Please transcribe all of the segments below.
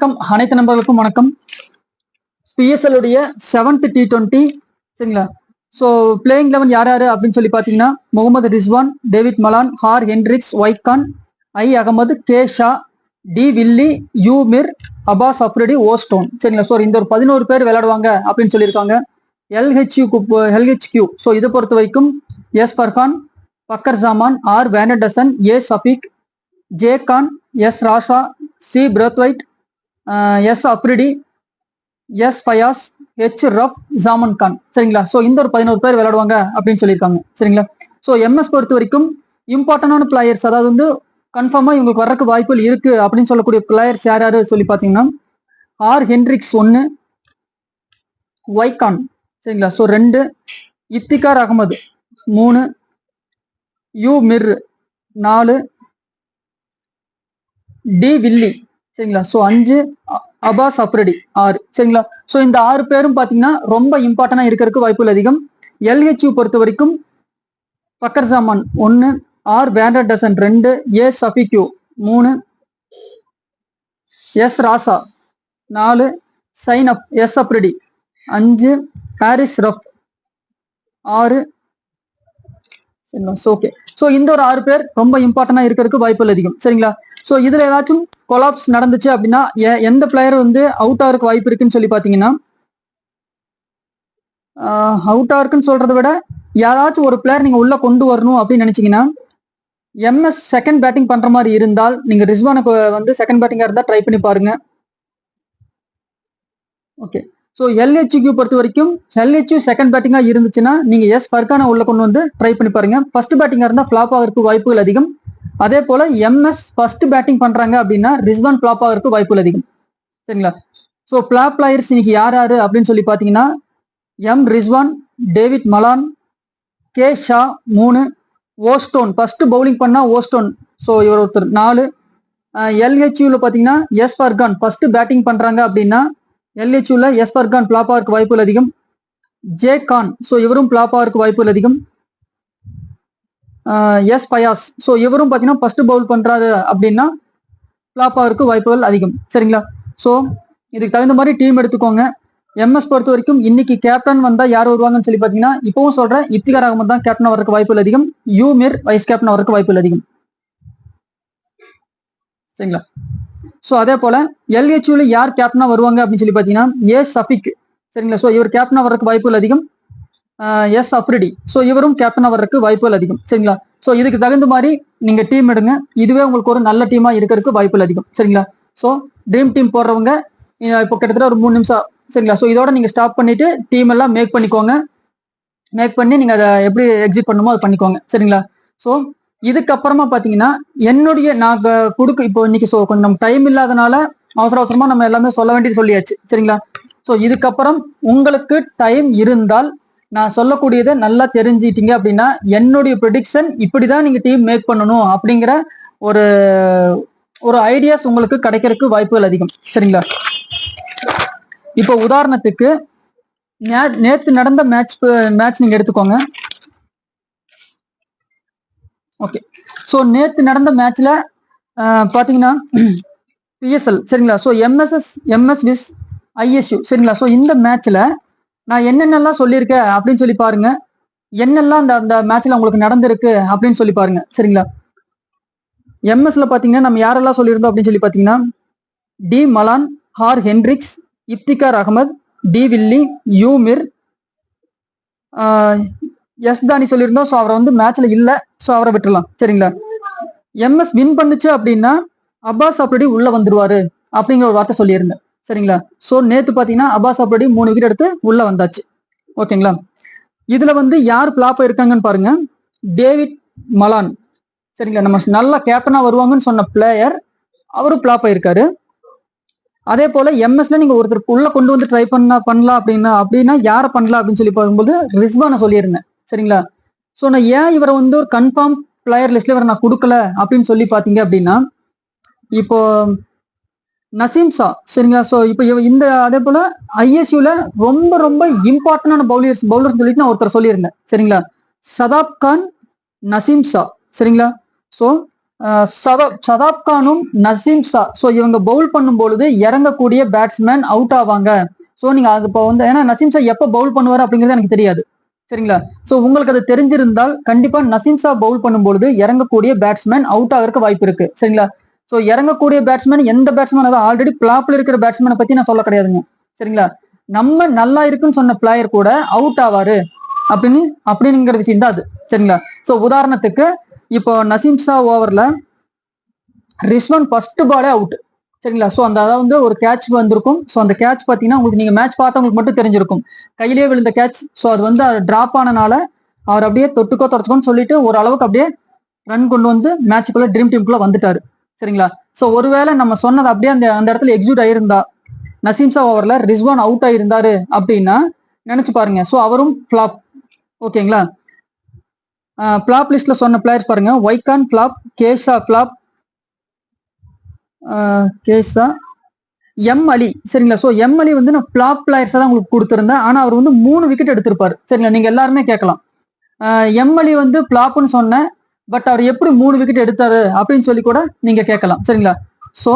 வணக்கம். அனைத்து நண்பர்களுக்கும் வணக்கம். பிஎஸ்எல் உடைய செவன்த் டி டுவெண்ட்டி சரிங்களா? ஸோ பிளேயிங் லெவன் யார் யார் அப்படின்னு சொல்லி பார்த்தீங்கன்னா முகமது ரிஸ்வான் டேவிட் மலான் ஹார் Henriques ஒய்கான் I Ahmed K Shah D Willey U Mir Abbas Afridi ஓஸ்டோன் சரிங்களா? ஸோ இந்த ஒரு பதினோரு பேர் விளையாடுவாங்க அப்படின்னு சொல்லியிருக்காங்க. எல்ஹெச்யூ எல்ஹெச்கியூ ஸோ இதை பொறுத்த வரைக்கும் S Farhan Fakhar Zaman R வேனடசன் A Shafique J Khan S Raza C Brathwaite S Afridi S Fayaz H Rauf Zaman Khan. சரிங்களா? ஸோ இந்த ஒரு பதினோரு பேர் விளையாடுவாங்க அப்படின்னு சொல்லியிருக்காங்க. சரிங்களா? ஸோ எம்எஸ் பொறுத்த வரைக்கும் இம்பார்ட்டண்டான பிளேயர்ஸ் அதாவது வந்து கன்ஃபார்மாக இவங்களுக்கு வர்றதுக்கு வாய்ப்புகள் இருக்கு அப்படின்னு சொல்லக்கூடிய பிளேயர்ஸ் யார் யார் சொல்லி பார்த்தீங்கன்னா ஆர் ஹென்ரிக்ஸ் ஒன்று ஒய்கான் சரிங்களா? ஸோ ரெண்டு இப்திகார் அகமது மூணு யூ மிர் நாலு டி வில்லி. சரிங்களா? ஸோ அஞ்சு அபாஸ் அப்ரடி ஆறு சரிங்களா? ஸோ இந்த ஆறு பேரும் பார்த்தீங்கன்னா ரொம்ப இம்பார்ட்டண்டாக இருக்கிறதுக்கு வாய்ப்புகள் அதிகம். எல்ஹெச்யூ பொறுத்த வரைக்கும் பக்கர் சாமான் ஒன்று ஆர் வேண்டர் டசன் ரெண்டு ஏ சஃபிக்யூ மூணு எஸ் ராசா நாலு சைன் அப் எஸ் அப்ரடி அஞ்சு ஹாரிஸ் ரஃப் ஆறு சரிங்களா? ஓகே ஸோ இந்த ஒரு ஆறு பேர் ரொம்ப இம்பார்ட்டண்டா இருக்கிறதுக்கு வாய்ப்புகள் அதிகம். சரிங்களா? ஸோ இதுல ஏதாச்சும் கொலாப்ஸ் நடந்துச்சு அப்படின்னா எ- எந்த பிளேயர் வந்து அவுட் ஆகிறதுக்கு வாய்ப்பு இருக்குன்னு சொல்லி பார்த்தீங்கன்னா அவுட் ஆயிருக்குன்னு சொல்றதை விட யாராச்சும் ஒரு பிளேயர் நீங்க உள்ள கொண்டு வரணும் அப்படின்னு நினைச்சீங்கன்னா எம்எஸ் செகண்ட் பேட்டிங் பண்ற மாதிரி இருந்தால் நீங்க ரிஸ்வானுக்கு வந்து செகண்ட் பேட்டிங்கா இருந்தா ட்ரை பண்ணி பாருங்க. ஓகே ஸோ எல்ஹெச்யூ பொறுத்த வரைக்கும் எல்ஹெச்யூ செகண்ட் பேட்டிங்காக இருந்துச்சுன்னா நீங்கள் எஸ் ஃபர்கான உள்ள கொண்டு வந்து ட்ரை பண்ணி பாருங்க. ஃபர்ஸ்ட் பேட்டிங்காக இருந்தால் ஃப்ளாப் ஆகிறதுக்கு வாய்ப்புகள் அதிகம். அதே போல எம்எஸ் ஃபர்ஸ்ட் பேட்டிங் பண்ணுறாங்க அப்படின்னா ரிஸ்வான் ஃப்ளாப் ஆகிறதுக்கு வாய்ப்புகள் அதிகம். சரிங்களா? ஸோ ஃப்ளாப் பிளேயர்ஸ் இன்னைக்கு யார் யார் அப்படின்னு சொல்லி பார்த்தீங்கன்னா M Rizwan David Malan K Shah மூணு ஓஸ்டோன் ஃபர்ஸ்ட் பவுலிங் பண்ணால் ஓஸ்டோன் ஸோ இவர் ஒருத்தர் நாலு. எல்ஹெச்யூவில் பார்த்தீங்கன்னா எஸ் ஃபர்கான் ஃபர்ஸ்ட் பேட்டிங் பண்ணுறாங்க அப்படின்னா எல்ஹெச்யூல எஸ் ஃபர்கான் ஃபிளாப் ஆகிறதுக்கு வாய்ப்புகள் அதிகம். ஜே கான் ஸோ இவரும் பிளாப்பாருக்கு வாய்ப்புகள் அதிகம். எஸ் பயாஸ் ஸோ இவரும் பார்த்தீங்கன்னா ஃபர்ஸ்ட் பவுல் பண்ணுறாரு அப்படின்னா ஃபிளாப் வாய்ப்புகள் அதிகம். சரிங்களா? ஸோ இதுக்கு தகுந்த மாதிரி டீம் எடுத்துக்கோங்க. எம்எஸ் பொறுத்த வரைக்கும் இன்னைக்கு கேப்டன் வந்தா யார் வருவாங்கன்னு சொல்லி பார்த்தீங்கன்னா இப்பவும் சொல்றேன் இப்திகார் அகமது தான் கேப்டன் வரக்கு வாய்ப்புகள் அதிகம். யூ மிர் வைஸ் கேப்டன் வரக்கு வாய்ப்புகள் அதிகம். சரிங்களா? ஸோ அதே போல எல்ஹெச்யூல யார் கேப்டனா வருவாங்க அப்படின்னு சொல்லி பார்த்தீங்கன்னா ஏ சஃபிக். சரிங்களா? ஸோ இவர் கேப்டனா வர்றதுக்கு வாய்ப்புகள் அதிகம். எஸ் அப்ரிடி ஸோ இவரும் கேப்டனா வர்றதுக்கு வாய்ப்புகள் அதிகம். சரிங்களா? ஸோ இதுக்கு தகுந்த மாதிரி நீங்க டீம் எடுங்க. இதுவே உங்களுக்கு ஒரு நல்ல டீமா இருக்கிறதுக்கு வாய்ப்புகள் அதிகம். சரிங்களா? ஸோ ட்ரீம் டீம் போடுறவங்க இப்போ கிட்டத்தட்ட ஒரு மூணு நிமிஷம் சரிங்களா? ஸோ இதோட நீங்க ஸ்டாப் பண்ணிட்டு டீம் எல்லாம் மேக் பண்ணிக்கோங்க. மேக் பண்ணி நீங்க அதை எப்படி எக்ஸிட் பண்ணுமோ அதை பண்ணிக்கோங்க. சரிங்களா? ஸோ இதுக்கப்புறமா பாத்தீங்கன்னா என்னுடைய நாங்கள் கொடுக்க இப்போ இன்னைக்கு ஸோ கொஞ்சம் நம்ம டைம் இல்லாதனால அவசர அவசரமா நம்ம எல்லாமே சொல்ல வேண்டியது சொல்லியாச்சு. சரிங்களா? ஸோ இதுக்கப்புறம் உங்களுக்கு டைம் இருந்தால் நான் சொல்லக்கூடியதை நல்லா தெரிஞ்சிட்டீங்க அப்படின்னா என்னுடைய ப்ரெடிக்ஷன் இப்படிதான் நீங்க டீம் மேக் பண்ணணும் அப்படிங்கிற ஒரு ஒரு ஐடியாஸ் உங்களுக்கு கிடைக்கிறதுக்கு வாய்ப்புகள் அதிகம். சரிங்களா? இப்போ உதாரணத்துக்கு நே- நேத்து நடந்த மேட்ச் மேட்ச் நீங்க எடுத்துக்கோங்க. ஓகே ஸோ நேற்று நடந்த மேட்ச்ல பாத்தீங்கன்னா பிஎஸ்எல் சரிங்களா? ஸோ எம்எஸ்எஸ் எம்எஸ் விஸ் ஐஎஸ்யூ சரிங்களா? ஸோ இந்த மேட்ச்ல நான் என்னென்னலாம் சொல்லியிருக்கேன் அப்படின்னு சொல்லி பாருங்க. என்னெல்லாம் அந்த அந்த மேட்ச்ல உங்களுக்கு நடந்திருக்கு அப்படின்னு சொல்லி பாருங்க சரிங்களா? எம்எஸ்ல பாத்தீங்கன்னா நம்ம யாரெல்லாம் சொல்லியிருந்தோம் அப்படின்னு சொல்லி பாத்தீங்கன்னா D Malan hour Henriques Iftikhar Ahmed D Willey யூமிர் S தானி சொல்லியிருந்தோம். ஸோ அவரை வந்து மேட்ச்ல இல்லை. ஸோ அவரை விட்டுறலாம். சரிங்களா? எம்எஸ் வின் பண்ணுச்சு அப்படின்னா அப்பாஸ் அப்படி உள்ள வந்துருவாரு அப்படிங்கிற ஒரு வார்த்தை சொல்லியிருந்தேன். சரிங்களா? ஸோ நேத்து பாத்தீங்கன்னா அப்பாஸ் அப்படி மூணு விக்கெட் எடுத்து உள்ள வந்தாச்சு. ஓகேங்களா? இதுல வந்து யார் பிளாப் இருக்காங்கன்னு பாருங்க. டேவிட் மலான் சரிங்களா? நம்ம நல்ல கேப்டனா வருவாங்கன்னு சொன்ன பிளேயர் அவரும் பிளாப் ஆயிருக்காரு. அதே போல எம்எஸ்ல நீங்க ஒருத்தருக்கு உள்ள கொண்டு வந்து ட்ரை பண்ணா பண்ணலாம் அப்படின்னா அப்படின்னா யாரை பண்ணலாம் அப்படின்னு சொல்லி பார்க்கும்போது ரிஸ்வானை சொல்லியிருந்தேன். சரிங்களா? ஸோ நான் ஏன் இவரை வந்து ஒரு கன்ஃபார்ம் பிளேயர் லிஸ்ட்ல இவரை நான் கொடுக்கல அப்படின்னு சொல்லி பார்த்தீங்க அப்படின்னா இப்போ நசீம்ஷா சரிங்களா? ஸோ இப்போ இவ- இந்த அதே போல ஐஎஸ்யூல ரொம்ப ரொம்ப இம்பார்ட்டன்டான பவுலர்ஸ் பவுலர் சொல்லிட்டு நான் ஒருத்தர் சொல்லியிருந்தேன். சரிங்களா? சதாப் கான் நசீம் ஷா சரிங்களா? ஸோ சதாப் சதாப் கானும் நசீம் ஷா. ஸோ இவங்க பவுல் பண்ணும் பொழுது இறங்கக்கூடிய பேட்ஸ்மேன் அவுட் ஆவாங்க. ஸோ நீங்க அது இப்போ வந்து ஏன்னா நசீம் ஷா எப்போ பவுல் பண்ணுவார் அப்படிங்கிறது எனக்கு தெரியாது. சரிங்களா? ஸோ உங்களுக்கு அது தெரிஞ்சிருந்தால் கண்டிப்பா நசீம் ஷா பவுல் பண்ணும் பொழுது இறங்கக்கூடிய பேட்ஸ்மேன் அவுட் ஆகிறதுக்கு வாய்ப்பு இருக்கு. சரிங்களா? ஸோ இறங்கக்கூடிய பேட்ஸ்மேன் எந்த பேட்ஸ்மேன் அதாவது ஆல்ரெடி பிளாப்ல இருக்கிற பேட்ஸ்மேனை பத்தி நான் சொல்ல கிடையாதுங்க. சரிங்களா? நம்ம நல்லா இருக்குன்னு சொன்ன பிளேயர் கூட அவுட் ஆவாரு. அப்படின்னு அப்படிங்கிற விஷயம் தான் அது. சரிங்களா? ஸோ உதாரணத்துக்கு இப்போ நசீம் ஷா ஓவர்ல ரிஸ்வன் ஃபர்ஸ்ட் பாலே அவுட் சரிங்களா? ஸோ அந்த அதாவது வந்து ஒரு கேட்ச் வந்திருக்கும். ஸோ அந்த கேட்ச் பார்த்தீங்கன்னா உங்களுக்கு நீங்கள் மேட்ச் பார்த்தவங்களுக்கு மட்டும் தெரிஞ்சிருக்கும். கையிலேயே விழுந்த கேட்ச் ஸோ அது வந்து டிராப் ஆனனால அவர் அப்படியே தொட்டுக்கோ தொடச்சுக்கோன்னு சொல்லிட்டு ஒரு அளவுக்கு அப்படியே ரன் கொண்டு வந்து மேட்சுக்குள்ள ட்ரீம் டீமுக்குள்ள வந்துட்டாரு. சரிங்களா? ஸோ ஒருவேளை நம்ம சொன்னது அப்படியே அந்த அந்த இடத்துல எக்ஸிக்யூட் ஆயிருந்தா நசீம் ஓவரில் ரிஸ்வான் அவுட் ஆயிருந்தாரு அப்படின்னா நினைச்சு பாருங்க. ஸோ அவரும் ஃபிளாப் ஓகேங்களா? ஃபிளாப் லிஸ்ட்ல சொன்ன பிளேயர்ஸ் பாருங்க. ஒய்கான் ஃபிளாப் கேஷா ஃபிளாப் கேஷா எம் அலி சரிங்களா? ஸோ எம் அலி வந்து நான் பிளாப் பிளேயர்ஸை தான் உங்களுக்கு கொடுத்துருந்தேன். ஆனால் அவர் வந்து மூணு விக்கெட் எடுத்திருப்பார். சரிங்களா? நீங்கள் எல்லாருமே கேட்கலாம். எம் அலி வந்து பிளாப்னு சொன்னேன். பட் அவர் எப்படி மூணு விக்கெட் எடுத்தாரு அப்படின்னு சொல்லி கூட நீங்கள் கேட்கலாம். சரிங்களா? ஸோ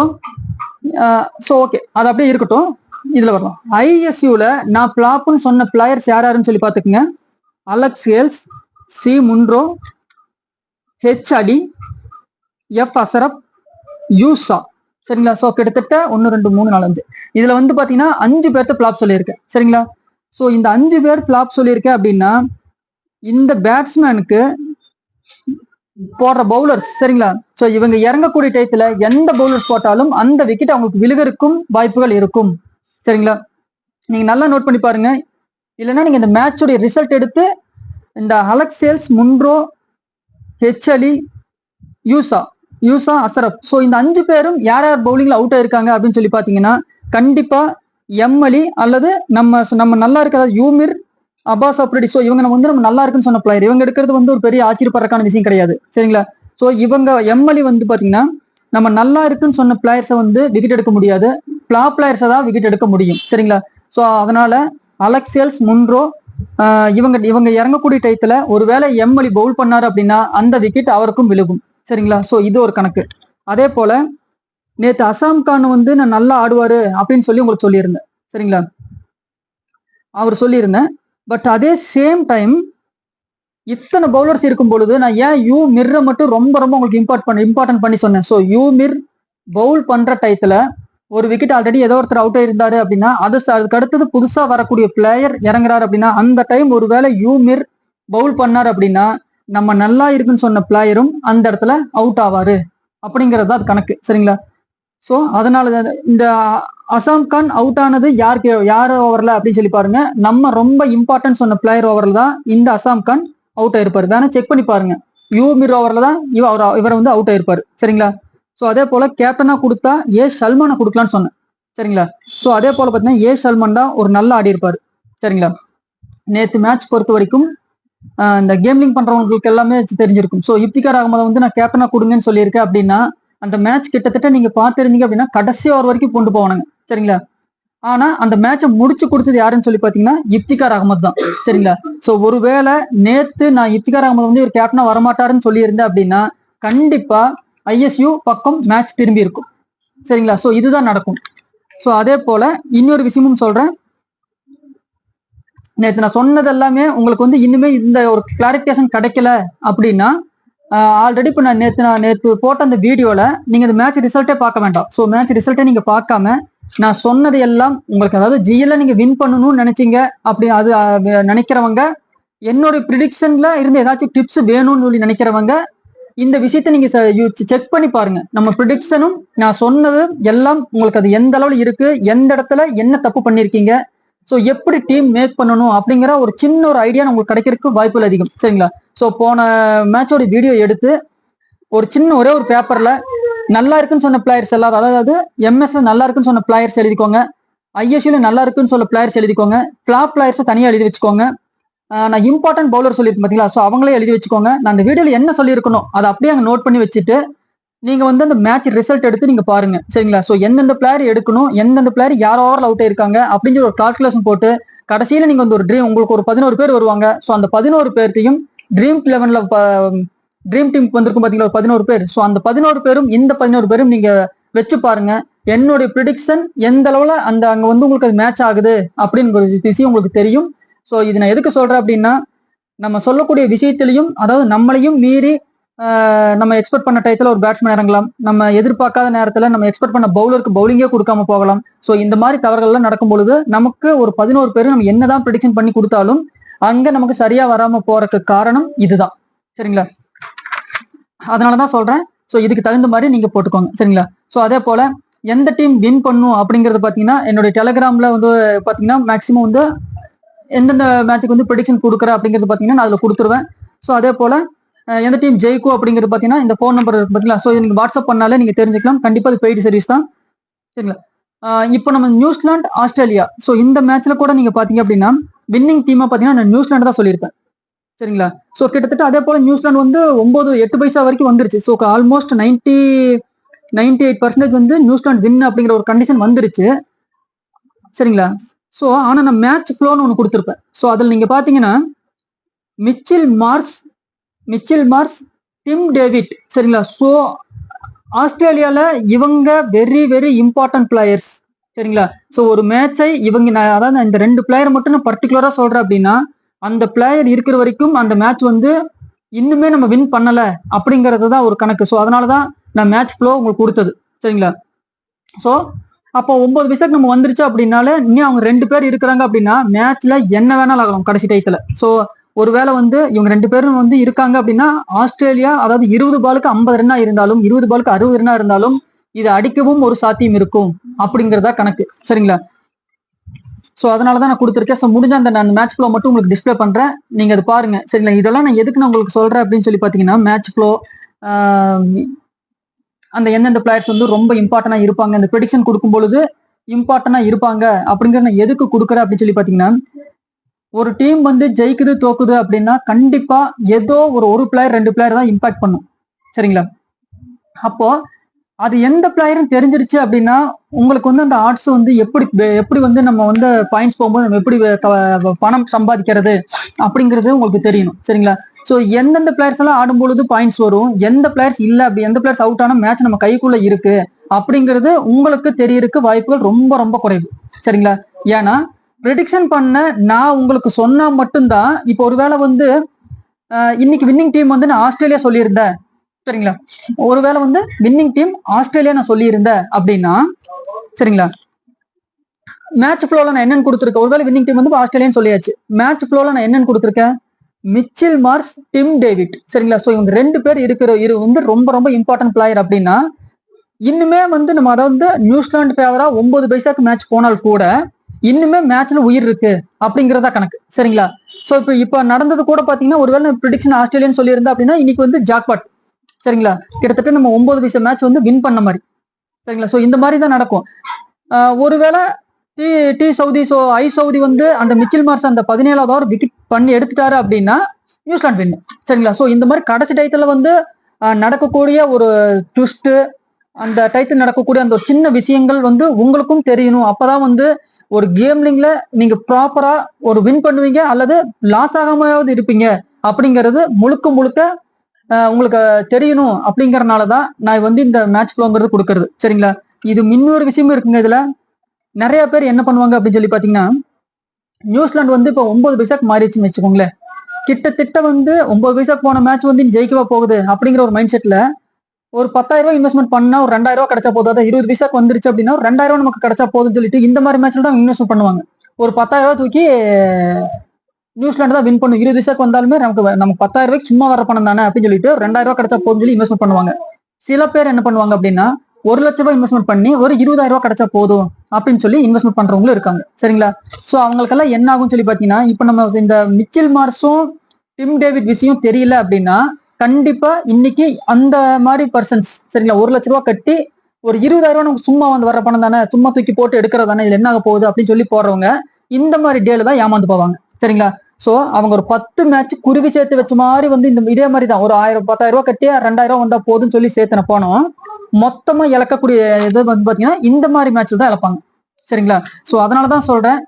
ஸோ ஓகே அது அப்படியே இருக்கட்டும். இதில் வரலாம். ஐஎஸ்யூவில் நான் பிளாப்னு சொன்ன பிளேயர்ஸ் யார் யாருன்னு சொல்லி பார்த்துக்குங்க. Alex Hales C Munro H Ali F Ashraf யூசா சரிங்களா? ஸோ கிட்டத்தட்ட ஒன்று ரெண்டு மூணு நாலு அஞ்சு. இதுல வந்து பாத்தீங்கன்னா அஞ்சு பேர்த்த ஃபிளாப் சொல்லியிருக்கேன். சரிங்களா? ஸோ இந்த அஞ்சு பேர் ஃபிளாப் சொல்லியிருக்கேன் அப்படின்னா இந்த பேட்ஸ்மேனுக்கு போடுற பவுலர்ஸ் சரிங்களா? ஸோ இவங்க இறங்கக்கூடிய டயத்துல எந்த பவுலர்ஸ் போட்டாலும் அந்த விக்கெட் அவங்களுக்கு விழுகிறக்கும் வாய்ப்புகள் இருக்கும். சரிங்களா? நீங்க நல்லா நோட் பண்ணி பாருங்க. இல்லைன்னா நீங்க இந்த மேட்சோடைய ரிசல்ட் எடுத்து இந்த அலெக்ஸ் சேல்ஸ் முன்ரோ ஹெச் யூசா யூசா அசரப். ஸோ இந்த அஞ்சு பேரும் யார் யார் பவுலிங்ல அவுட் ஆயிருக்காங்க அப்படின்னு சொல்லி பாத்தீங்கன்னா கண்டிப்பா எம் அலி அல்லது நம்ம நம்ம நல்லா இருக்கிற யூமிர் அபாஸ் அப்ரடி. ஸோ இவங்க நம்ம வந்து நம்ம நல்லா இருக்குன்னு சொன்ன பிளேயர் இவங்க எடுக்கிறது வந்து ஒரு பெரிய ஆச்சரியப்படுறக்கான விஷயம் கிடையாது. சரிங்களா? ஸோ இவங்க எம்எல்ஏ வந்து பாத்தீங்கன்னா நம்ம நல்லா இருக்குன்னு சொன்ன பிளேயர்ஸை வந்து விக்கெட் எடுக்க முடியாது. பிளா பிளேயர்ஸை தான் விக்கெட் எடுக்க முடியும். சரிங்களா? ஸோ அதனால அலெக்சியல்ஸ் முன்ரோ இவங்க இவங்க இறங்கக்கூடிய டயத்துல ஒருவேளை எம்எல்ஏ பவுல் பண்ணாரு அப்படின்னா அந்த விக்கெட் அவருக்கும் விழுகும். சரிங்களா? ஸோ இது ஒரு கணக்கு. அதே போல நேற்று அசாம் கான் வந்து நான் நல்லா ஆடுவாரு அப்படின்னு சொல்லி உங்களுக்கு சொல்லியிருந்தேன். சரிங்களா? அவர் சொல்லியிருந்தேன். பட் அதே சேம் டைம் இத்தனை பவுலர்ஸ் இருக்கும் பொழுது நான் ஏன் யூ மிர்ரை மட்டும் ரொம்ப ரொம்ப உங்களுக்கு இம்பார்ட் பண்ண இம்பார்ட்டன்ட் பண்ணி சொன்னேன். ஸோ யூ மிர் பவுல் பண்ற டயத்துல ஒரு விக்கெட் ஆல்ரெடி ஏதோ ஒருத்தர் அவுட் ஆயிருந்தாரு அப்படின்னா அது அதுக்கு அடுத்தது புதுசா வரக்கூடிய பிளேயர் இறங்குறாரு அப்படின்னா அந்த டைம் ஒருவேளை யூமிர் பவுல் பண்ணார் அப்படின்னா நம்ம நல்லா இருக்குன்னு சொன்ன பிளேயரும் அந்த இடத்துல அவுட் ஆவாரு. அப்படிங்கிறது தான் அது கணக்கு. சரிங்களா? ஸோ அதனால தான் இந்த அசாம் கான் அவுட் ஆனது யாருக்கு யார் ஓவரில் அப்படின்னு சொல்லி பாருங்க. நம்ம ரொம்ப இம்பார்ட்டன்ட் சொன்ன பிளேயர் ஓவரில் தான் இந்த அசாம் கான் அவுட் ஆயிருப்பாரு. வேணா செக் பண்ணி பாருங்க. யூ மிர் ஓவரில் தான் இவ அவர் இவரை வந்து அவுட் ஆயிருப்பாரு. சரிங்களா? ஸோ அதே போல கேப்டனாக கொடுத்தா ஏ சல்மானை கொடுக்கலான்னு சொன்னேன். சரிங்களா? ஸோ அதே போல பார்த்தீங்கன்னா ஏ சல்மான் தான் ஒரு நல்ல ஆடி இருப்பார் சரிங்களா? நேற்று மேட்ச் பொறுத்த வரைக்கும் இந்த கேம்லிங் பண்றவங்களுக்கு எல்லாமே தெரிஞ்சிருக்கும். ஸோ இப்திகார் அகமதை வந்து நான் கேப்டனா கொடுங்கன்னு சொல்லியிருக்கேன் அப்படின்னா அந்த மேட்ச் கிட்டத்தட்ட நீங்க பார்த்துருந்தீங்க அப்படின்னா கடைசி ஓவர் வரைக்கும் கொண்டு போவானுங்க. சரிங்களா? ஆனா அந்த மேட்சை முடிச்சு கொடுத்தது யாருன்னு சொல்லி பாத்தீங்கன்னா இப்திகார் அகமது தான். சரிங்களா? சோ ஒருவேளை நேத்து நான் இப்திகார் அகமது வந்து ஒரு கேப்டனா வரமாட்டாருன்னு சொல்லியிருந்தேன் அப்படின்னா கண்டிப்பா ஐஎஸ்யூ பக்கம் மேட்ச் திரும்பி இருக்கும். சரிங்களா? சோ இதுதான் நடக்கும். சோ அதே போல இன்னொரு விஷயமும் சொல்றேன். நேற்று நான் சொன்னது எல்லாமே உங்களுக்கு வந்து இன்னுமே இந்த ஒரு கிளாரிஃபிகேஷன் கிடைக்கல அப்படின்னா ஆல்ரெடி இப்போ நான் நேற்று நான் நேற்று போட்ட அந்த வீடியோவில் நீங்கள் இந்த மேட்ச் ரிசல்ட்டே பார்க்க வேண்டாம். ஸோ மேட்ச் ரிசல்ட்டே நீங்கள் பார்க்காம நான் சொன்னது எல்லாம் உங்களுக்கு அதாவது ஜிஎல்ல நீங்கள் வின் பண்ணணும்னு நினைச்சீங்க அப்படி அது நினைக்கிறவங்க என்னோட ப்ரிடிக்ஷன்ல இருந்து ஏதாச்சும் டிப்ஸ் வேணும்னு சொல்லி நினைக்கிறவங்க இந்த விஷயத்த நீங்க செக் பண்ணி பாருங்க. நம்ம ப்ரிடிக்ஷனும் நான் சொன்னது எல்லாம் உங்களுக்கு அது எந்த அளவில் இருக்கு எந்த இடத்துல என்ன தப்பு பண்ணிருக்கீங்க ஸோ எப்படி டீம் மேக் பண்ணணும் அப்படிங்கிற ஒரு சின்ன ஒரு ஐடியா உங்களுக்கு கிடைக்கிறதுக்கு வாய்ப்புகள் அதிகம். சரிங்களா? ஸோ போன மேட்சோட வீடியோ எடுத்து ஒரு சின்ன ஒரே ஒரு பேப்பரில் நல்லா இருக்குன்னு சொன்ன பிளேயர்ஸ் எல்லாரும் அதாவது எம்எஸ்ல நல்லா இருக்குன்னு சொன்ன பிளேயர்ஸ் எழுதிக்கோங்க. ஐஎஸ்யூல நல்லா இருக்குன்னு சொல்ல பிளேயர்ஸ் எழுதிக்கோங்க. ஃபிளாப் பிளேயர்ஸை தனியாக எழுதி வச்சுக்கோங்க. நான் இம்பார்ட்டன்ட் பவுலர் சொல்லியிருக்கேன் பார்த்தீங்களா ஸோ அவங்களே எழுதி வச்சுக்கோங்க. நான் அந்த வீடியோவில் என்ன சொல்லியிருக்கணும் அதை அப்படியே அங்கே நோட் பண்ணி வச்சுட்டு நீங்க வந்து அந்த மேட்ச் ரிசல்ட் எடுத்து நீங்க பாருங்க. சரிங்களா? ஸோ எந்தெந்த பிளேயர் எடுக்கணும் எந்தெந்த பிளேயர் யார் ஓவரில் அவுட் ஆயிருக்காங்க அப்படின்னு ஒரு கால்குலேஷன் போட்டு கடைசியில நீங்க வந்து ஒரு ட்ரீம் உங்களுக்கு ஒரு பதினோரு பேர் வருவாங்க. ஸோ அந்த பதினோரு பேர்த்தையும் ட்ரீம் லெவன்ல ட்ரீம் டீம் வந்திருக்கும் பாத்தீங்களா? ஒரு பதினோரு பேர். ஸோ அந்த பதினோரு பேரும் இந்த பதினோரு பேரும் நீங்க வச்சு பாருங்க. என்னுடைய ப்ரிடிக்ஷன் எந்த அளவுல அந்த அங்க வந்து உங்களுக்கு அது மேட்ச் ஆகுது அப்படிங்கிற விஷயம் உங்களுக்கு தெரியும். ஸோ இது நான் எதுக்கு சொல்றேன் அப்படின்னா நம்ம சொல்லக்கூடிய விஷயத்திலையும் அதாவது நம்மளையும் மீறி நம்ம எக்ஸ்பெக்ட் பண்ண டயத்தில் ஒரு பேட்ஸ்மேன் இறங்கலாம். நம்ம எதிர்பார்க்காத நேரத்துல நம்ம எக்ஸ்பெக்ட் பண்ண பவுலருக்கு பவுலிங்கே கொடுக்காம போகலாம். ஸோ இந்த மாதிரி தவறுகள்லாம் நடக்கும் பொழுது நமக்கு ஒரு பதினோரு பேர் நம்ம என்னதான் ப்ரிடிக்ஷன் பண்ணி கொடுத்தாலும் அங்க நமக்கு சரியா வராம போறதுக்கு காரணம் இதுதான். சரிங்களா? அதனாலதான் சொல்றேன். ஸோ இதுக்கு தகுந்த மாதிரி நீங்க போட்டுக்கோங்க. சரிங்களா? ஸோ அதே போல எந்த டீம் வின் பண்ணும் அப்படிங்கறது பாத்தீங்கன்னா என்னுடைய டெலகிராமில் வந்து பாத்தீங்கன்னா மேக்ஸிமம் வந்து எந்தெந்த மேட்சுக்கு வந்து ப்ரிடிக்ஷன் கொடுக்குற அப்படிங்கிறது பாத்தீங்கன்னா நான் அதில் கொடுத்துருவேன். ஸோ அதே போல எந்த டீம் ஜெயிக்கும் அப்படிங்கிறது பார்த்தீங்கன்னா இந்த ஃபோன் நம்பர் இருக்கு ஸோ நீங்கள் வாட்ஸ்அப் பண்ணாலே நீங்கள் தெரிஞ்சுக்கலாம். கண்டிப்பாக அது பெய்டு சர்வீஸ் தான். சரிங்களா? இப்போ நம்ம நியூசிலாண்ட் ஆஸ்திரேலியா. ஸோ இந்த மேட்ச்ல கூட நீங்கள் பார்த்தீங்க அப்படின்னா வின்னிங் டீமாக பார்த்தீங்கன்னா நான் நியூசிலாண்டு தான் சொல்லியிருப்பேன். சரிங்களா? ஸோ கிட்டத்தட்ட அதே போல நியூசிலாந்து வந்து ஒன்பது எட்டு பைசா வரைக்கும் வந்துருச்சு. So almost ninety ninety eight percentage வந்து நியூசிலாந்து வின் அப்படிங்கிற ஒரு கண்டிஷன் வந்துருச்சு. சரிங்களா? ஸோ ஆனால் நான் மேட்ச் ஃப்ளோன்னு ஒன்று கொடுத்துருப்பேன். ஸோ அதில் நீங்கள் பார்த்தீங்கன்னா Mitchell Marsh Mitchell Marsh Tim David. சரிங்களா? ஸோ ஆஸ்திரேலியாவில் இவங்க வெரி வெரி இம்பார்ட்டன்ட் பிளேயர்ஸ் சரிங்களா? ஸோ ஒரு மேட்சை இவங்க நான் அதாவது நான் இந்த ரெண்டு பிளேயர் மட்டும் நான் பர்டிகுலராக சொல்கிறேன் அப்படின்னா அந்த பிளேயர் இருக்கிற வரைக்கும் அந்த மேட்ச் வந்து இன்னுமே நம்ம வின் பண்ணலை அப்படிங்கிறது தான் ஒரு கணக்கு. ஸோ அதனால தான் நான் மேட்ச் ஃப்ளோ உங்களுக்கு கொடுத்தது. சரிங்களா? ஸோ அப்போ ஒன்பது விசக் நம்ம வந்துருச்சு அப்படின்னாலே இன்னும் அவங்க ரெண்டு பேர் இருக்கிறாங்க அப்படின்னா மேட்ச்ல என்ன வேணாலும் ஆகலாம் கடைசி டயத்துல ஸோ ஒருவேளை வந்து இவங்க ரெண்டு பேரும் வந்து இருக்காங்க அப்படின்னா ஆஸ்திரேலியா அதாவது இருபது பாலுக்கு ஐம்பது ரன்னா இருந்தாலும் இருபது பாலுக்கு அறுபது ரன்னா இருந்தாலும் இது அடிக்கவும் ஒரு சாத்தியம் இருக்கும் அப்படிங்கறதா கணக்கு. சரிங்களா? ஸோ அதனால தான் நான் கொடுத்துருக்கேன். ஸோ முடிஞ்ச அந்த நான் மேட்ச் ஃப்ளோ மட்டும் உங்களுக்கு டிஸ்ப்ளே பண்றேன். நீங்க அது பாருங்க. சரிங்களா? இதெல்லாம் நான் எதுக்கு நான் உங்களுக்கு சொல்றேன் அப்படின்னு சொல்லி பாத்தீங்கன்னா மேட்ச் ஃப்ளோ அந்த எந்தெந்த பிளேயர்ஸ் வந்து ரொம்ப இம்பார்ட்டண்டா இருப்பாங்க. அந்த ப்ரெடிக்ஷன் கொடுக்கும் பொழுது இம்பார்ட்டண்டா இருப்பாங்க அப்படிங்கறத நான் எதுக்கு கொடுக்குறேன் அப்படின்னு சொல்லி பாத்தீங்கன்னா ஒரு டீம் வந்து ஜெயிக்குது தோக்குது அப்படின்னா கண்டிப்பா ஏதோ ஒரு ஒரு பிளேயர் ரெண்டு பிளேயர் தான் இம்பாக்ட் பண்ணும். சரிங்களா? அப்போ அது எந்த பிளேயரும் தெரிஞ்சிருச்சு அப்படின்னா உங்களுக்கு வந்து அந்த ஆர்ட்ஸ் வந்து எப்படி எப்படி வந்து நம்ம வந்து பாயிண்ட்ஸ் போகும்போது நம்ம எப்படி பணம் சம்பாதிக்கிறது அப்படிங்கிறது உங்களுக்கு தெரியணும். சரிங்களா? ஸோ எந்தெந்த பிளேயர்ஸ் எல்லாம் ஆடும்பொழுது பாயிண்ட்ஸ் வரும் எந்த பிளேயர்ஸ் இல்லை அப்படி எந்த பிளேயர்ஸ் அவுட் ஆன மேட்ச் நம்ம கைக்குள்ள இருக்கு அப்படிங்கிறது உங்களுக்கு தெரியறதுக்கு வாய்ப்புகள் ரொம்ப ரொம்ப குறைவு. சரிங்களா? ஏன்னா ப்ரிடிக்ஷன் பண்ண நான் உங்களுக்கு சொன்னா மட்டும்தான் இப்போ ஒருவேளை வந்து இன்னைக்கு வின்னிங் டீம் வந்து நான் ஆஸ்திரேலியா சொல்லியிருந்தேன். சரிங்களா? ஒருவேளை வந்து வின்னிங் டீம் ஆஸ்திரேலியா நான் சொல்லியிருந்தேன் அப்படின்னா சரிங்களா? மேட்ச் ஃப்ளோல நான் என்னன்னு கொடுத்துருக்கேன். ஒருவேளை வின்னிங் டீம் வந்து ஆஸ்திரேலியான்னு சொல்லியாச்சு. மேட்ச் ஃப்ளோல நான் என்னன்னு கொடுத்துருக்கேன்? மிச்சில் மார்ஸ் டிம் டேவிட் சரிங்களா? ஸோ இவங்க ரெண்டு பேர் இருக்கிற இரு வந்து ரொம்ப ரொம்ப இம்பார்ட்டன்ட் பிளேயர் அப்படின்னா இன்னுமே வந்து நம்ம அதாவது நியூசிலாந்து ஃபேவரா ஒன்பது பைசாக்கு மேட்ச் போனால் கூட இன்னுமே மேட்ச்ல உயிர் இருக்கு அப்படிங்கறதா கணக்கு. சரிங்களா? ஸோ இப்போ இப்போ நடந்தது கூட பாத்தீங்கன்னா ஒருவேளை ப்ரிடிக்ஷன் ஆஸ்திரேலியன் சொல்லியிருந்தா அப்படின்னா இன்னைக்கு வந்து ஜாக்பாட். சரிங்களா? கிட்டத்தட்ட நம்ம ஒன்பது பைசா மேட்ச் வந்து வின் பண்ண மாதிரி. சரிங்களா? ஸோ இந்த மாதிரி தான் நடக்கும். ஒருவேளை T T Southee so I Southee வந்து அந்த மிச்சில் மார்ஸ் அந்த பதினேழாவது ஓவர் விக்கெட் பண்ணி எடுத்துட்டாரு அப்படின்னா நியூசிலாந்து வின் சரிங்களா? ஸோ இந்த மாதிரி கடைசி டயத்துல வந்து நடக்கக்கூடிய ஒரு ட்விஸ்ட் அந்த டைட்டில் நடக்கக்கூடிய அந்த ஒரு சின்ன விஷயங்கள் வந்து உங்களுக்கும் தெரியணும். அப்பதான் வந்து ஒரு கேம்லிங்ல நீங்க ப்ராப்பரா ஒரு வின் பண்ணுவீங்க அல்லது லாஸ் ஆகாமையாவது இருப்பீங்க அப்படிங்கிறது முழுக்க முழுக்க உங்களுக்கு தெரியணும் அப்படிங்கறனால தான் நான் வந்து இந்த மேட்ச் ஃப்ளோங்கிறது கொடுக்கறது. சரிங்களா? இது இன்னொரு விஷயமும் இருக்குங்க இதுல. நிறைய பேர் என்ன பண்ணுவாங்க அப்படின்னு சொல்லி பாத்தீங்கன்னா நியூசிலாந்து வந்து இப்போ ஒன்பது பைசாக்கு மாறிடுச்சுன்னு வச்சுக்கோங்களேன். கிட்டத்தட்ட வந்து ஒன்பது பைசாக்கு போன மேட்ச் வந்து ஜெயிக்கவா போகுது அப்படிங்கிற ஒரு மைண்ட் செட்ல ஒரு பத்தாயிரம் ரூபாய் இன்வெஸ்ட்மெண்ட் பண்ணா ஒரு ரெண்டாயிரம் ரூபாய் கிடைச்சா போதும். அதாவது இருபது பைசாக்கு வந்துருச்சு அப்படின்னா ஒரு ரெண்டாயிரம் நமக்கு கிடைச்சா போதும்னு சொல்லிட்டு இந்த மாதிரி மேட்ச்ல தான் இன்வெஸ்ட் பண்ணுவாங்க. ஒரு பத்தாயிரம் ரூபாய் தூக்கி நியூசிலாந்து தான் வின் பண்ணும். இருபது பைசாக்கு வந்தாலுமே நமக்கு நமக்கு பத்தாயிரம் ரூபாய்க்கு சும்மா வர பணம் தானே அப்படின்னு சொல்லிட்டு ரெண்டாயிரம் ரூபாய் கிடைச்சா போதும்னு சொல்லி இன்வெஸ்ட்மெண்ட் பண்ணுவாங்க. சில பேர் என்ன பண்ணுவாங்க அப்படின்னா ஒரு லட்ச ரூபாய் இன்வெஸ்ட்மெண்ட் பண்ணி ஒரு இருபதாயிரம் ரூபாய் கிடைச்சா போதும் அப்படின்னு சொல்லி இன்வெஸ்ட்மெண்ட் பண்றவங்களும் இருக்காங்க. சரிங்களா? சோ அவங்களுக்கெல்லாம் என்ன ஆகும் சொல்லி பாத்தீங்கன்னா இப்ப நம்ம இந்த மிச்சில் மார்ஸும் டிம் டேவிட் விஷயம் தெரியல அப்படின்னா கண்டிப்பா இன்னைக்கு அந்த மாதிரி பர்சன்ஸ் சரிங்களா ஒரு லட்ச ரூபாய் கட்டி ஒரு இருபதாயிரம் ரூபாய் சும்மா வந்து வர பணம் தானே? சும்மா தூக்கி போட்டு எடுக்கிறது தானே? இதுல என்ன ஆக போகுது அப்படின்னு சொல்லி போடுறவங்க இந்த மாதிரி டேல தான் ஏமாந்து போவாங்க. சரிங்களா? சோ அவங்க ஒரு பத்து மேட்ச் குருவி சேர்த்து வச்ச மாதிரி வந்து இந்த இதே மாதிரி தான். ஒரு ஆயிரம் பத்தாயிரம் ரூபாய் கட்டி ரெண்டாயிரம் வந்தா போதும்னு சொல்லி சேர்த்தன போனோம். மொத்தமா இழக்கக்கூடிய இது வந்து பாத்தீங்கன்னா இந்த மாதிரி மேட்ச்ல தான் இழப்பாங்க. சரிங்களா? சோ அதனாலதான் சொல்றேன்.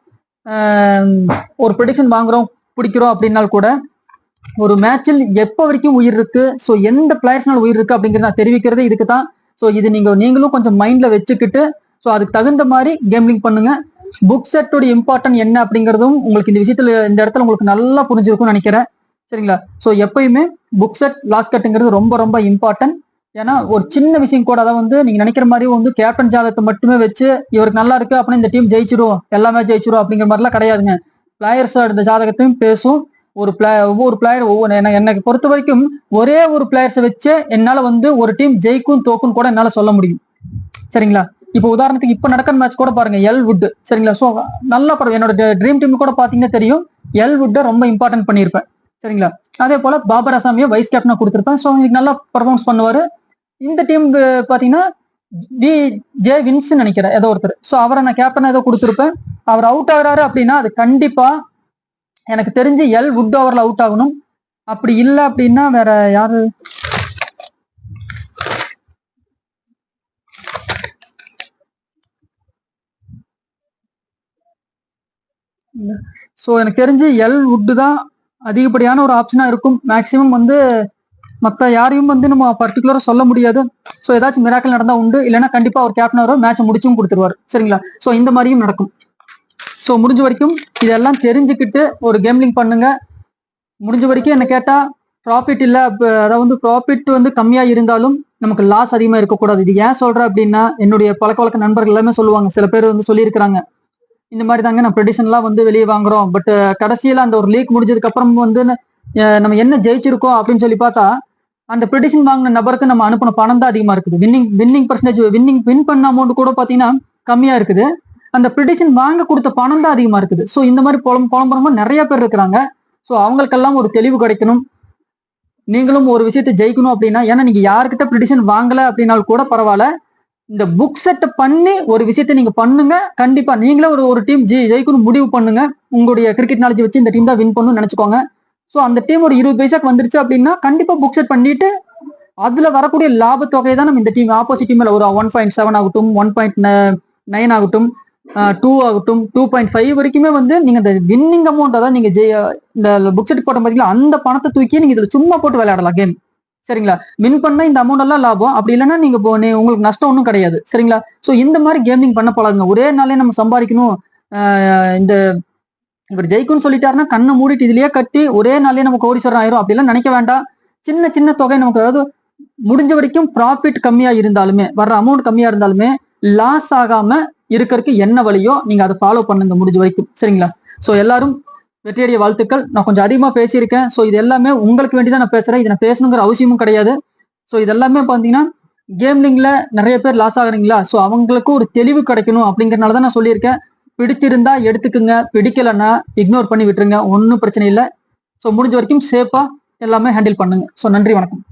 ஒரு ப்ரெடிக்ஷன் வாங்குறோம் பிடிக்கிறோம் அப்படின்னாலும் கூட ஒரு மேட்சில் எப்போ வரைக்கும் உயிர் இருக்கு? ஸோ எந்த பிளேயர்ஸ்னால உயிர் இருக்கு அப்படிங்கிறத நான் இதுக்கு தான் ஸோ இது நீங்க நீங்களும் கொஞ்சம் மைண்ட்ல வச்சுக்கிட்டு ஸோ அதுக்கு தகுந்த மாதிரி கேம்லிங் பண்ணுங்க. புக் செட்டோட இம்பார்ட்டன்ட் என்ன அப்படிங்கிறதும் உங்களுக்கு இந்த விஷயத்துல இந்த இடத்துல உங்களுக்கு நல்லா புரிஞ்சிருக்கும்னு நினைக்கிறேன். சரிங்களா? ஸோ எப்பயுமே புக் செட் லாஸ்ட் கட்டுங்கிறது ரொம்ப ரொம்ப இம்பார்ட்டன்ட் ஏன்னா ஒரு சின்ன விஷயம் கூட அதாவது வந்து நீங்க நினைக்கிற மாதிரி வந்து கேப்டன் ஜாதகத்தை மட்டுமே வச்சு இவருக்கு நல்லா இருக்கு அப்படின்னு இந்த டீம் ஜெயிச்சிரும் எல்லாமே ஜெயிச்சிரும் அப்படிங்கிற மாதிரிலாம் கிடையாதுங்க. பிளேயர்ஸோட இந்த ஜாதகத்தையும் பேசும். ஒரு பிளே ஒவ்வொரு பிளேயர் ஒவ்வொரு என்ன- எனக்கு பொறுத்த வரைக்கும் ஒரே ஒரு பிளேயர்ஸை வச்சு என்னால வந்து ஒரு டீம் ஜெயிக்கும் தோக்கும் கூட என்னால சொல்ல முடியும். சரிங்களா? இப்போ உதாரணத்துக்கு இப்போ நடக்கிற மேட்ச் கூட பாருங்க எல் வுட் சரிங்களா? ஸோ நல்லா பரவாயில்ல என்னோட ட்ரீம் டீம் கூட பாத்தீங்கன்னா தெரியும் எல் வுட்டை ரொம்ப இம்பார்ட்டன்ட் பண்ணியிருப்பேன். சரிங்களா? அதே போல பாபர் அசாமியை வைஸ் கேப்டனா கொடுத்துருப்பேன். ஸோ இன்னைக்கு நல்லா பர்ஃபார்மன்ஸ் பண்ணுவாரு. இந்த டீம் பாத்தீங்கன்னா வி ஜே வின்ஸ் நினைக்கிறேன் ஏதோ ஒருத்தர். ஸோ அவரை நான் கேப்டனா ஏதோ கொடுத்துருப்பேன். அவர் அவுட் ஆகிறாரு அப்படின்னா அது கண்டிப்பா எனக்கு தெரிஞ்சு எல் வுட் ஓவர்ல அவுட் ஆகணும். அப்படி இல்லை அப்படின்னா வேற யாரு? ஸோ எனக்கு தெரிஞ்சு எல் வுட்டு தான் அதிகப்படியான ஒரு ஆப்ஷனா இருக்கும். மேக்சிமம் வந்து மற்ற யாரையும் வந்து நம்ம பர்டிகுலரா சொல்ல முடியாது. ஸோ ஏதாச்சும் மிராக்கள் நடந்தா உண்டு. இல்லைன்னா கண்டிப்பா அவர் கேப்டன் வரும். மேட்ச் முடிச்சும் கொடுத்துருவாரு. சரிங்களா? ஸோ இந்த மாதிரியும் நடக்கும். ஸோ முடிஞ்ச வரைக்கும் இதெல்லாம் தெரிஞ்சுக்கிட்டு ஒரு கேம்லிங் பண்ணுங்க. முடிஞ்ச வரைக்கும் என்ன கேட்டால் ப்ராஃபிட் இல்லை அதாவது வந்து ப்ராஃபிட் வந்து கம்மியாக இருந்தாலும் நமக்கு லாஸ் அதிகமாக இருக்கக்கூடாது. இது ஏன் சொல்கிறேன் அப்படின்னா என்னுடைய பழக்க வழக்க நண்பர்கள் எல்லாமே சொல்லுவாங்க. சில பேர் வந்து சொல்லியிருக்கிறாங்க. இந்த மாதிரி தாங்க நான் ப்ரெடிஷன்லாம் வந்து வெளியே வாங்குறோம். பட் கடைசியில் அந்த ஒரு லீக் முடிஞ்சதுக்கப்புறம் வந்து நம்ம என்ன ஜெயிச்சிருக்கோம் அப்படின்னு சொல்லி பார்த்தா அந்த ப்ரெடிஷன் வாங்கின நபருக்கு நம்ம அனுப்பின பணம் தான் அதிகமாக இருக்குது. Winning winning percentage winning win பண்ண அமௌண்ட் கூட பார்த்தீங்கன்னா கம்மியாக இருக்குது. அந்த ப்ரெடிஷன் வாங்க கொடுத்த பணம் தான் அதிகமா இருக்குது. ஸோ இந்த மாதிரி புலம் புலம்புறவங்க நிறைய பேர் இருக்கிறாங்க. ஸோ அவங்களுக்கெல்லாம் ஒரு தெளிவு கிடைக்கணும். நீங்களும் ஒரு விஷயத்தை ஜெயிக்கணும் அப்படின்னா ஏன்னா நீங்க யாருக்கிட்ட ப்ரெடிஷன் வாங்கல அப்படின்னாலும் கூட பரவாயில்ல. இந்த புக் செட் பண்ணி ஒரு விஷயத்த நீங்க பண்ணுங்க. கண்டிப்பா நீங்களே ஒரு ஒரு டீம் ஜி ஜெயிக்கணும் முடிவு பண்ணுங்க. உங்களுடைய கிரிக்கெட் நாலேஜ் வச்சு இந்த டீம் தான் வின் பண்ணணும்னு நினைச்சுக்கோங்க. ஸோ அந்த டீம் ஒரு இருபது பைசாக்கு வந்துருச்சு அப்படின்னா கண்டிப்பா புக் செட் பண்ணிட்டு அதுல வரக்கூடிய லாபத்தொகையை தான் நம்ம இந்த டீம் ஆப்போசிட் டீம்ல ஒரு ஒன் பாயிண்ட் செவன் ஆகட்டும் ஒன் பாயிண்ட் நைன் ஆகட்டும் டூ ஆகட்டும் டூ பாயிண்ட் ஃபைவ் வரைக்குமே வந்து நீங்க இந்த வின்னிங் அமௌண்ட் அதாவது நீங்க ஜெய இந்த புக் செட் போட்ட மாதிரி அந்த பணத்தை தூக்கி நீங்க இதுல சும்மா போட்டு விளையாடலாம் கேம் சரிங்களா? வின் பண்ணா இந்த அமௌண்ட் எல்லாம் லாபம். அப்படி இல்லைன்னா நீங்க இப்போ நீ- உங்களுக்கு நஷ்டம் ஒன்றும் கிடையாது. சரிங்களா? ஸோ இந்த மாதிரி கேமிங் பண்ண பழகுங்க. ஒரே நாளே நம்ம சம்பாதிக்கணும். இந்த இவர் ஜெயிக்கும்னு சொல்லிட்டாருன்னா கண்ணை மூடிட்டு இதுலயே கட்டி ஒரே நாளே நம்ம கோடீஸ்வரம் ஆயிரும். அப்படிலாம் நினைக்க வேண்டாம். சின்ன சின்ன தொகை நமக்கு அதாவது முடிஞ்ச வரைக்கும் ப்ராஃபிட் கம்மியா இருந்தாலுமே வர்ற அமௌண்ட் கம்மியா இருந்தாலுமே லாஸ் ஆகாம இருக்கிறதுக்கு என்ன வழியோ நீங்க அதை ஃபாலோ பண்ணுங்க முடிஞ்ச வரைக்கும். சரிங்களா? ஸோ எல்லாரும் வெற்றியடைய வாழ்த்துக்கள். நான் கொஞ்சம் அதிகமா பேசியிருக்கேன். ஸோ இது எல்லாமே உங்களுக்கு வேண்டி தான் நான் பேசுறேன். இதை நான் பேசணுங்கிற அவசியமும் கிடையாது. ஸோ இது எல்லாமே பார்த்தீங்கன்னா கேம்லிங்ல நிறைய பேர் லாஸ் ஆகுறீங்களா? ஸோ அவங்களுக்கு ஒரு தெளிவு கிடைக்கணும் அப்படிங்கறனால தான் நான் சொல்லியிருக்கேன். பிடிச்சிருந்தா எடுத்துக்குங்க. பிடிக்கலன்னா இக்னோர் பண்ணி விட்டுருங்க. ஒன்றும் பிரச்சனை இல்லை. ஸோ முடிஞ்ச வரைக்கும் சேஃபா எல்லாமே ஹேண்டில் பண்ணுங்க. ஸோ நன்றி வணக்கம்.